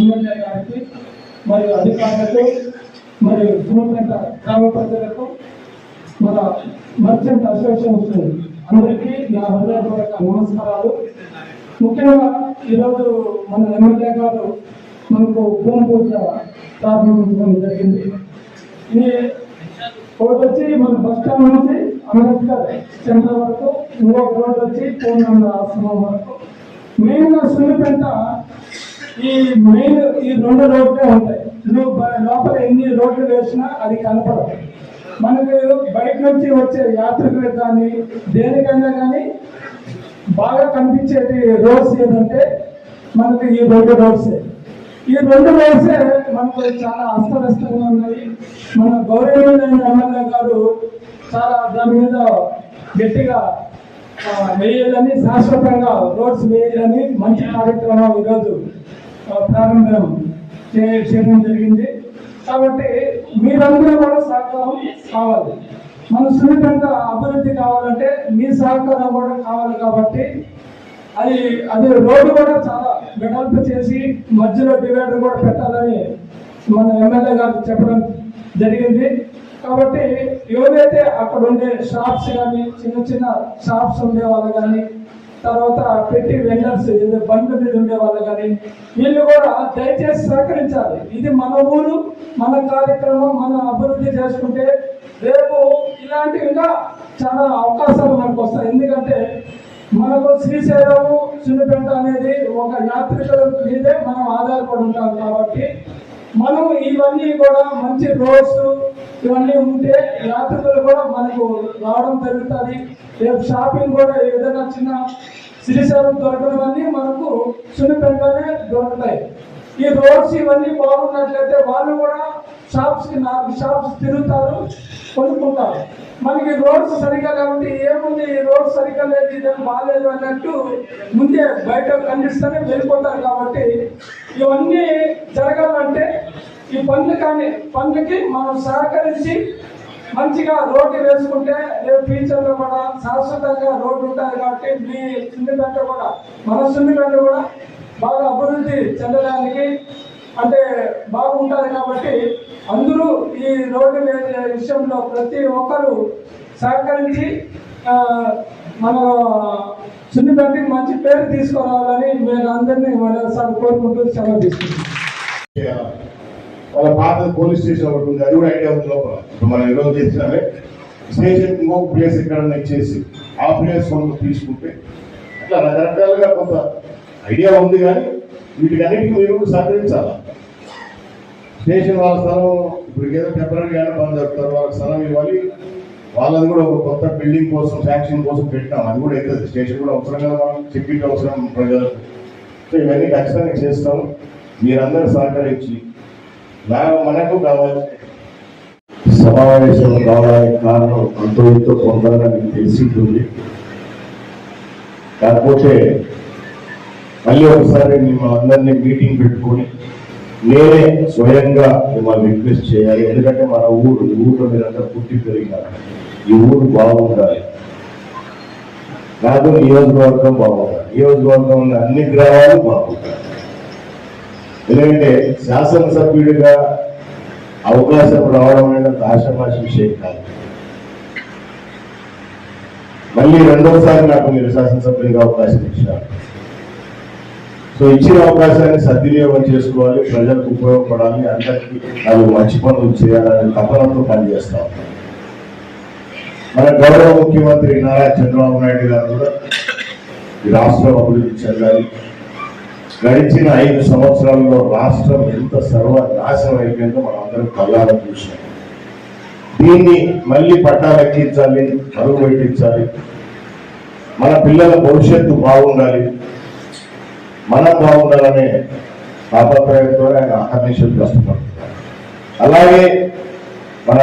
MLA గారికి మరియు అధికారులకు మరియు సూపరింట గ్రామ ప్రజలకు మన మర్చెంట్ అసోసియేషన్ అందరికీ నా హృదయపూర్వక నమస్కారాలు. ముఖ్యంగా ఈరోజు మన ఎమ్మెల్యే గారు మనకు భూమి పూజ ప్రారంభించడం జరిగింది. ఈ ఒకటి వచ్చి మన బస్ స్టాండ్ నుంచి అంబేద్కర్ సెంటర్ వరకు ఇంకొక రోడ్ వచ్చి పూర్ణ ఆశ్రమం వరకు. మెయిన్గా సున్నిపెంట ఈ మెయిన్ ఈ రెండు రోడ్లే ఉంటాయి. నువ్వు లోపల ఎన్ని రోడ్లు వేసినా అది కనపడదు మనకు బయట నుంచి వచ్చే యాత్రికులకు కానీ దేనికైనా కానీ బాగా కనిపించేది రోడ్స్ ఏంటంటే మనకు ఈ రెండు రోడ్సే. ఈ రెండు రోడ్సే మనకు చాలా అస్తవ్యస్తంగా ఉన్నాయి. మన గౌరవమైన ఎమ్మెల్యే గారు చాలా దాని మీద గట్టిగా ఆ, శాశ్వతంగా రోడ్స్ వేయాలని మంచి కార్యక్రమం ఈరోజు ప్రారంభం చేయడం జరిగింది. కాబట్టి మీరందరూ కూడా సహకారం కావాలి. మన సున్నితంగా అభివృద్ధి కావాలంటే మీ సహకారం కూడా కావాలి కాబట్టి అది అది రోడ్డు కూడా చాలా వెడల్పు చేసి మధ్యలో డివైడర్ కూడా పెట్టాలని మన ఎమ్మెల్యే గారు చెప్పడం జరిగింది. కాబట్టి ఎవరైతే అక్కడ ఉండే షాప్స్ కానీ చిన్న చిన్న షాప్స్ ఉండే వాళ్ళు కానీ తర్వాత పెట్టి వెండర్స్ ఏదో బండ్ల మీద ఉండే వాళ్ళు కానీ వీళ్ళు కూడా దయచేసి సహకరించాలి. ఇది మన ఊరు మన కార్యక్రమం మన అభివృద్ధి చేసుకుంటే రేపు ఇలాంటివి ఇంకా చాలా అవకాశాలు మనకు వస్తాయి. ఎందుకంటే మనకు శ్రీశైలము చిన్నపెంట అనేది ఒక యాత్రికుల మీదే మనం ఆధారపడి ఉంటాం కాబట్టి మనం ఇవన్నీ కూడా మంచి రోడ్స్ ఇవన్నీ ఉంటే యాత్రికులు కూడా మనకు రావడం జరుగుతుంది. రేపు షాపింగ్ కూడా ఏదైనా చిన్న శ్రీశైలం దొరకడమన్నీ మనకు సున్నితంగానే దొరుకుతాయి. ఈ రోడ్స్ ఇవన్నీ బాగున్నట్లయితే వాళ్ళు కూడా షాప్స్కి నాలుగు షాప్స్ తిరుగుతారు కొనుక్కుంటారు. మనకి రోడ్స్ సరిగా కాబట్టి ఏముంది? ఈ రోడ్ సరిగా లేదు ఇదేం బాగాలేదు అన్నట్టు ముందే బయట కనిపిస్తేనే వెళ్ళిపోతారు కాబట్టి ఇవన్నీ జరగాలంటే ఈ పనులు కానీ పనులకి మనం సహకరించి మంచిగా రోడ్డు వేసుకుంటే రేపు ఫ్యూచర్లో కూడా శాశ్వతంగా రోడ్డు ఉంటుంది కాబట్టి మీ సున్నిపెంట కూడా మన సున్నిపెంట కూడా బాగా అభివృద్ధి చెందడానికి అంటే బాగుంటారు కాబట్టి అందరూ ఈ రోడ్డు వే- విషయంలో ప్రతి ఒక్కరూ సహకరించి ఆ, మన సున్నిపెంటకి మంచి పేరు తీసుకురావాలని మేము అందరినీ మరోసారి కోరుకుంటూ సెలవు తీసుకుంటాం వాళ్ళ పాత పోలీస్ స్టేషన్ ఒకటి ఉంది అది కూడా ఐడియా ఉంది లోపల. ఇప్పుడు మనం ఈరోజు చేసినామే. స్టేషన్ ఇంకొక ప్లేస్ ఎక్కడన్నా ఇచ్చేసి ఆ ప్లేస్ మనం తీసుకుంటే అట్లా రకరకాలుగా కొంత ఐడియా ఉంది కానీ వీటికి అన్నిటికీ మీరు సహకరించాలి? స్టేషన్ వాళ్ళ స్థలం ఇప్పుడు ఏదో టెంపరీగా బంద్ చెప్తారు వాళ్ళకి స్థలం ఇవ్వాలి. వాళ్ళది కూడా ఒక కొత్త బిల్డింగ్ కోసం శాంక్షన్ కోసం పెట్టినాం. అది కూడా అవుతుంది స్టేషన్ కూడా అవసరం కదా మనం? సెక్యూరిటీ అవసరం ప్రజలకు సో ఇవన్నీ ఖచ్చితంగా చేస్తాం. మీరందరూ సహకరించి నా- మనకు కావాలి. సమావేశం కావడానికి కారణం అంతో ఇంతో పొందాలని మీకు తెలిసి ఉంటుంది. కాకపోతే మళ్ళీ ఒకసారి మిమ్మల్ని అందరినీ మీటింగ్ పెట్టుకొని నేనే స్వయంగా మిమ్మల్ని రిక్వెస్ట్ చేయాలి. ఎందుకంటే మన ఊరు ఊరు మీరంతా పుట్టి పెరిగారు ఈ ఊరు బాగుండాలి. నాకు నియోజకవర్గం బాగుండాలి. నియోజకవర్గం ఉన్న అన్ని గ్రామాలు బాగుంటాయి ఎందుకంటే శాసనసభ్యుడిగా అవకాశం రావడం అనేది ఆషామాషి విషయం కాదు. మళ్ళీ రెండోసారి నాకు మీరు శాసనసభ్యుడిగా అవకాశం ఇచ్చారు. సో ఇచ్చిన అవకాశాన్ని సద్వినియోగం చేసుకోవాలి ప్రజలకు ఉపయోగపడాలి అందరికీ అది మంచి పనులు చేయాలని తపనతో పనిచేస్తాం. మన గౌరవ ముఖ్యమంత్రి నారా చంద్రబాబు నాయుడు గారు కూడా ఈ రాష్ట్రం అభివృద్ధి చెందాలి. గడిచిన ఐదు సంవత్సరాల్లో రాష్ట్రం ఎంత సర్వనాశనం అయిపోయిందో మనం అందరం కళ్ళారా చూసాం దీన్ని మళ్ళీ పట్టాలెక్కించాలి చదువు పెట్టించాలి. మన పిల్లల భవిష్యత్తు బాగుండాలి. మనం బాగుండాలనే తాపత్రయంతో ఆయన అహర్నిశలు చేస్తున్నారు. అలాగే మన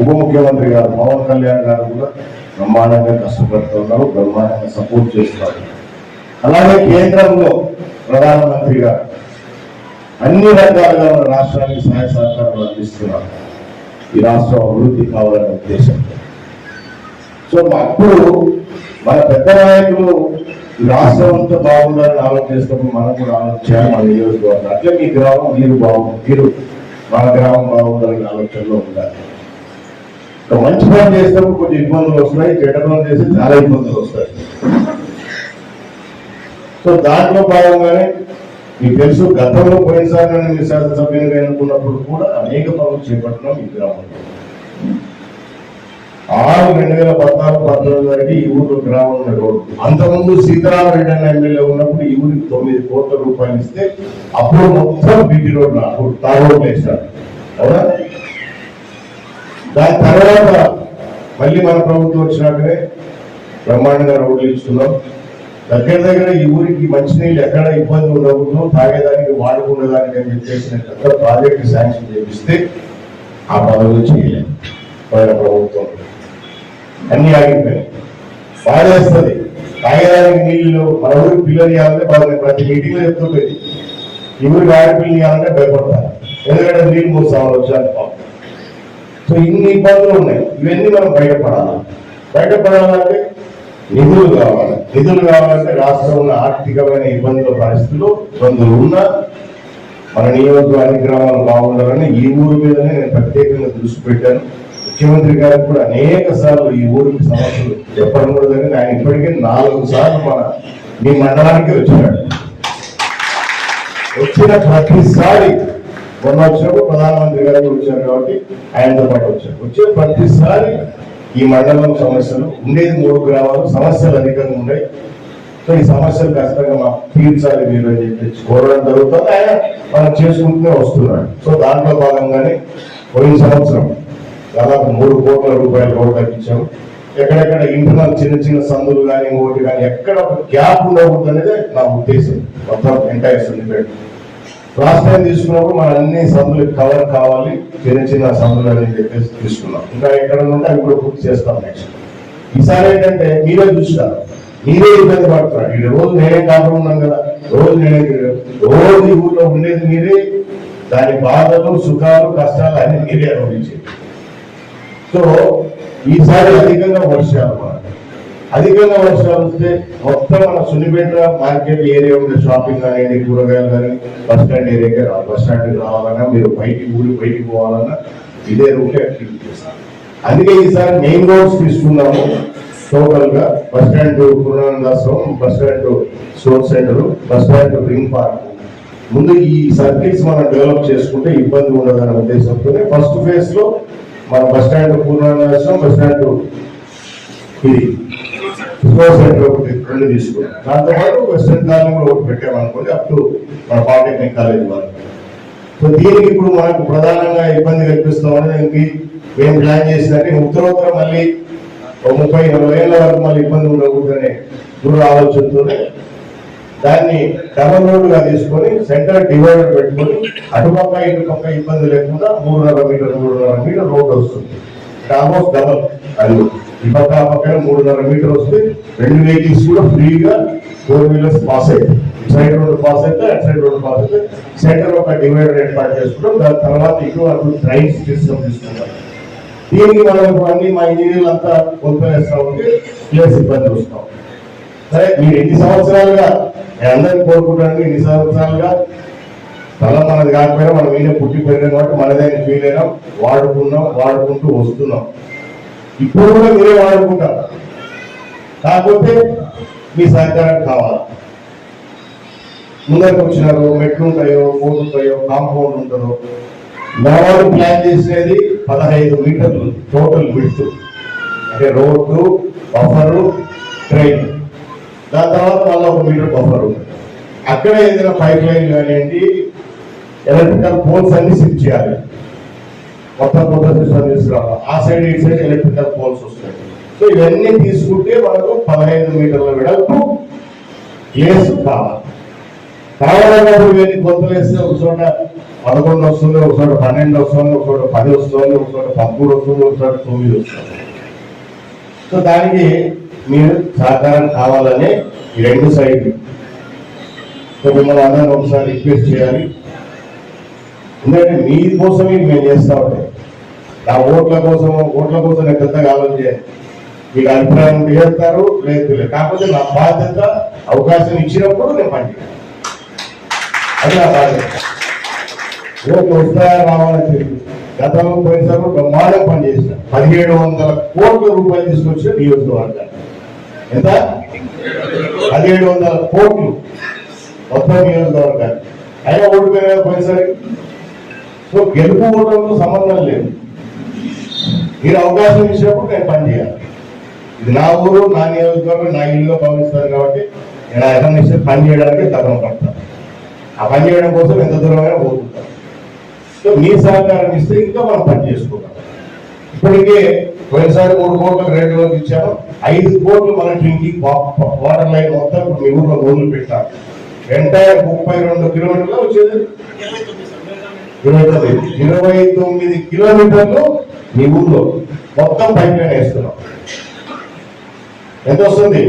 ఉప ముఖ్యమంత్రి గారు పవన్ కళ్యాణ్ గారు కూడా బ్రహ్మాండంగా కష్టపడుతున్నారు బ్రహ్మాండంగా సపోర్ట్ చేస్తున్నారు. అలాగే కేంద్రంలో ప్రధానమంత్రిగా అన్ని రకాలుగా మన రాష్ట్రానికి సహాయ సహకారాలు అందిస్తున్నారు ఈ రాష్ట్రం అభివృద్ధి కావాలనే ఉద్దేశంతో. సో అప్పుడు మన పెద్ద నాయకులు రాష్ట్రం అంతా బాగుండాలని ఆలోచన చేసినప్పుడు మనం కూడా ఆలోచన చేయాలి మన నియోజకవర్గం అట్లే మీ గ్రామం మీరు బాగుంది మీరు మన గ్రామం బాగుండాలని ఆలోచనలో ఉండాలి. మంచి పని చేసినప్పుడు కొంచెం ఇబ్బందులు వస్తాయి చెడ్డ పని చేస్తే చాలా ఇబ్బందులు వస్తాయి. సో దాంట్లో భాగంగానే మీకు తెలుసు గతంలో పోయినసారి నేను మీ శాసనసభ్యులుగా ఎన్నుకున్నప్పుడు కూడా అనేక పనులు చేపట్టడం ఈ గ్రామంలో. ఆరు రెండు వేల పద్నాలుగు పంతొమ్మిది వరకు ఈ ఊరు గ్రామం ఉన్న రోడ్డు. అంతకుముందు సీతారామరెడ్డి అన్న ఎమ్మెల్యే ఉన్నప్పుడు ఈ ఊరికి తొమ్మిది కోట్ల రూపాయలు ఇస్తే అప్పుడు మొత్తం బీటీ రోడ్లు అప్పుడు తార్ రోడ్లు వేశారు అవునా? దాని తర్వాత మళ్ళీ మన ప్రభుత్వం వచ్చినాకనే బ్రహ్మాండంగా రోడ్లు ఇస్తున్నాం. దగ్గర దగ్గర ఈ ఊరికి మంచినీళ్ళు ఎక్కడ ఇబ్బంది ఉండకుండా తాగేదానికి వాడుకునేదానికి అని చెప్పేసి ప్రాజెక్టు శాంక్షన్ చేపిస్తే ఆ పనులు చేయలేదు పోయిన ప్రభుత్వం. అన్ని ఆగిపోయినాయి వాడేస్తుంది తాగేదానికి నీళ్ళు మన ఊరికి పిల్లలు ఇవ్వాలంటే బాగా ప్రతి మీటింగ్లో చెప్తుంటుంది ఈ ఊరికి ఆడపిల్లలు ఇవ్వాలంటే భయపడతారు. ఎందుకంటే నీళ్ళు మూడు సార్లు వచ్చాను సో ఇన్ని ఇబ్బందులు ఉన్నాయి. ఇవన్నీ మనం బయటపడాలి. బయటపడాలంటే నిధులు కావాలి. నిధులు కావాలంటే రాష్ట్రంలో ఉన్న ఆర్థికమైన ఇబ్బందుల పరిస్థితులు ఇబ్బందులు ఉన్నా మన నియోజకవర్గ గ్రామాలు బాగుండాలని ఈ ఊరు మీదనే నేను ప్రత్యేకంగా దృష్టి పెట్టాను. ముఖ్యమంత్రి గారికి కూడా అనేక సార్లు ఈ ఊరికి సమస్యలు చెప్పడం కూడా జరిగింది. ఆయన ఇప్పటికే నాలుగు సార్లు మన మీ మండలానికి వచ్చినాడు. వచ్చిన ప్రతిసారి మొన్న వచ్చినప్పుడు ప్రధానమంత్రి గారు వచ్చారు కాబట్టి ఆయనతో పాటు వచ్చారు. వచ్చే ప్రతిసారి ఈ మండలం సమస్యలు ఉండేది మూడు గ్రామాలు సమస్యలు అధికంగా ఉన్నాయి. సో ఈ సమస్యలు ఖచ్చితంగా మాకు తీర్చాలి మీరు అని చెప్పి కోరడం జరుగుతుంది. ఆయన మనం చేసుకుంటూనే వస్తున్నాడు సో దాంట్లో భాగంగానే పోయిన సంవత్సరం దాదాపు మూడు కోట్ల రూపాయలు రోడ్డు కట్టించాము ఎక్కడెక్కడ ఇంటర్నల్ చిన్న చిన్న సందులు కానీ ఒకటి కానీ ఎక్కడ ఒక గ్యాప్ ఉండకూడదు అనేది నా ఉద్దేశం. మొత్తం ఎంటైర్ సిండికేట్ రాష్ట్రం తీసుకున్నప్పుడు మన అన్ని సందులు కవర్ కావాలి చిన్న చిన్న సందులు అని చెప్పేసి తీసుకున్నాం. ఇంకా ఎక్కడ ఉంటే అవి కూడా పూర్తి చేస్తాం నెక్స్ట్ ఈసారి ఏంటంటే మీరే చూస్తారు మీరే ఇబ్బంది పడుతున్నారు ఈ రోజు నేనే కాకుండా ఉన్నాను కదా. రోజు నేనే రోజు ఈ ఊర్లో ఉండేది మీరే. దాని బాధలు సుఖాలు కష్టాలు అన్ని మీరే అనుభవించేది సో ఈసారి అధికంగా వర్షాలు అధికంగా వర్షాలు వస్తే మొత్తం మన సున్నిపేట మార్కెట్ ఏరియా ఉండే షాపింగ్ కానీ కూరగాయలు కానీ బస్ స్టాండ్ ఏరియాకి రావాలి. బస్ స్టాండ్కి రావాలన్నా మీరు బయటికి ఊరి బయటికి పోవాలన్నా ఇదే రూటే యాక్టివిటీ అందుకే ఈసారి మెయిన్ రోడ్స్ తీసుకున్నాము టోటల్గా bus stand Purnanandashramam bus stand store centre bus stand ring park. ముందు ఈ సర్కిల్స్ మనం డెవలప్ చేసుకుంటే ఇబ్బంది ఉండదనే ఉద్దేశంతో ఫస్ట్ ఫేజ్లో మన bus stand Purnanandashramam bus stand ఇది సెంటర్ ఒకటి రెండు తీసుకున్నాం. దాంతో వెస్ట్రన్ వెస్టర్న్ కాలనీ కూడా ఒకటి పెట్టామనుకోండి అప్ టు మన పాలిటెక్నిక్ కాలేజ్ వరకు సో దీనికి ఇప్పుడు మనకు ప్రధానంగా ఇబ్బంది కల్పిస్తామని దీనికి మేము ప్లాన్ చేసినట్టు ఉత్తరోత్తర మళ్ళీ ఒక ముప్పై నలభై ఏళ్ళ వరకు మళ్ళీ ఇబ్బంది ఉండకూడదనే దూర ఆలోచనతోనే దాన్ని డబల్ రోడ్డుగా తీసుకొని సెంటర్ డివైడర్ పెట్టుకొని అటుపక్క ఇటుపక్క ఇబ్బంది లేకుండా మూడున్నర మీటర్ మూడున్నర మీటర్ రోడ్ వస్తుంది. ఆల్మోస్ట్ డబల్ అది ఈ పక్క ఆ పక్కన మూడున్నర మీటర్ వస్తే రెండు వెహికల్స్ కూడా ఫ్రీగా ఫోర్ వీలర్స్ పాస్ అవుతాయి ఇటు సైడ్ రోడ్ పాస్ అయితే అటు సైడ్ రోడ్ పాస్ అయితే సెంటర్ ఒక డివైడర్ ఏర్పాటు చేసుకుంటాం. దాని తర్వాత ఇటు అటు డ్రైన్ సిస్టమ్ తీసుకుంటాం. దీనికి మనం అన్ని మా ఇంజనీర్లు అంతా కొనుక్కొనేస్తా ఉంటే ప్లేస్ ఇబ్బంది వస్తాం సరే మీరు ఎన్ని సంవత్సరాలుగా నేను అందరినీ కోరుకుంటాను ఎన్ని సంవత్సరాలుగా తల మనది కాకపోయినా మనం ఈయన పుట్టి పెరిగిన కాబట్టి మనదైన ఫీల్ అయినాం. వాడుకున్నాం వాడుకుంటూ వస్తున్నాం. ఇప్పుడు కూడా మీరే వాడుకుంటారు. కాకపోతే మీ సహకారం కావాలి. ముందరికి వచ్చినారు మెట్లు ఉంటాయో ఫోన్ ఉంటాయో కాంపౌండ్ ఉంటుందో నవాడు ప్లాన్ చేసేది పదహైదు మీటర్లు టోటల్ విడుతు. అంటే రోడ్డు బఫరు ట్రైన్ దాని తర్వాత మళ్ళీ ఒక మీటర్ బఫర్ ఉంది అక్కడ ఏదైనా పైప్ లైన్ కానివ్వండి ఎలక్ట్రికల్ పోల్స్ అన్ని సిప్ చేయాలి. మొత్తం కొత్త సిస్టమ్ తీసుకురావాలి ఆ సైడ్ ఈ సైడ్ ఎలక్ట్రికల్ పోల్స్ వస్తాయి. సో ఇవన్నీ తీసుకుంటే మనకు పదహైదు మీటర్ల వెడల్పు ప్లేస్ కావాలి. కావాలన్నప్పుడు ఇవన్నీ కొత్తలు వేస్తే ఒక చోట పదకొండు వస్తుంది ఒక చోట పన్నెండు వస్తుంది ఒక చోట పది వస్తుంది ఒక చోట పదమూడు వస్తుంది ఒక చోట తొమ్మిది వస్తుంది. సో దానికి మీరు సహకారం కావాలని ఈ రెండు సైడ్ సో మిమ్మల్ని అందరం ఒకసారి రిక్వెస్ట్ చేయాలి. ఎందుకంటే మీ కోసమే మేము చేస్తా ఉంటాయి నా ఓట్ల కోసం ఓట్ల కోసం నేను పెద్దగా ఆలోచన మీకు అభిప్రాయం చేస్తారు లేదు కాకపోతే నా బాధ్యత అవకాశం ఇచ్చినప్పుడు నేను పనిచేయాలి అది నా బాధ్యత. ఓట్లు వస్తాయా రావాలని చెప్పి. గతంలో పోయినసారి బ్రహ్మాండం పనిచేసిన పదిహేడు వందల కోట్ల రూపాయలు తీసుకొచ్చిన నియోజకవర్గాన్ని. ఎంత? పదిహేడు వందల కోట్లు. మొత్తం నియోజకవర్గాన్ని అయినా ఓడిపోయినా పోయినసరికి సో గెలుపు ఓటంతో సంబంధం లేదు. మీరు అవకాశం ఇచ్చినప్పుడు నేను పని చేయాలి. ఇది నా ఊరు నా నియోజకవర్గం నా ఇల్లుగా భావిస్తారు కాబట్టి నేను ఆ ఇస్తే పని చేయడానికి తపన పడతాను. ఆ పని చేయడం కోసం ఎంత దూరమైనా పోతుంటాను. సో మీ సహకారం ఇస్తే ఇంకా మనం పని చేసుకుంటాం. ఇప్పటికే పోయినసారి మూడు కోట్లకు రేట్ రోజులు ఇచ్చాము ఐదు కోట్లు మన డ్రింకింగ్ వాటర్ లైన్ మొత్తం ఇప్పుడు మీ ఊర్లో గోర్లు పెట్టాము ఎంటైర్ ముప్పై రెండు కిలోమీటర్లు వచ్చేది. ఇరవై తొమ్మిది ఇరవై తొమ్మిది కిలోమీటర్లు మీ ఊర్లో. మొత్తం పైప్ లైన్ వేస్తున్నాం. ఎంత వస్తుంది?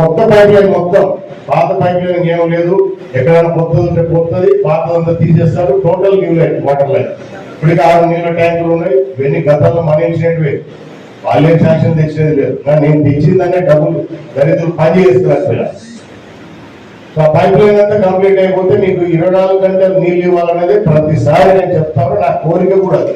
మొత్తం పైప్ లైన్ మొత్తం. పాత పైప్ లైన్ ఏం లేదు. ఎక్కడైనా కొత్తది ఉంటే పాత పాతదంతా తీసేస్తారు total new line water line ఇప్పటికీ ఆరు నీళ్ళ ట్యాంకులు ఉన్నాయి. ఇవన్నీ గతంలో మరణించినవి వాళ్ళే వాళ్ళేం శాంక్షన్ తెచ్చేది లేదు. కానీ నేను తెచ్చిందనే డబ్బులు దరిద్రులు పని చేస్తున్నారు. సో ఆ పైప్ లైన్ అంతా కంప్లీట్ అయిపోతే మీకు ఇరవై నాలుగు గంటలు నీళ్ళు ఇవ్వాలనేది ప్రతిసారి నేను చెప్తాను. నా కోరిక కూడా అది.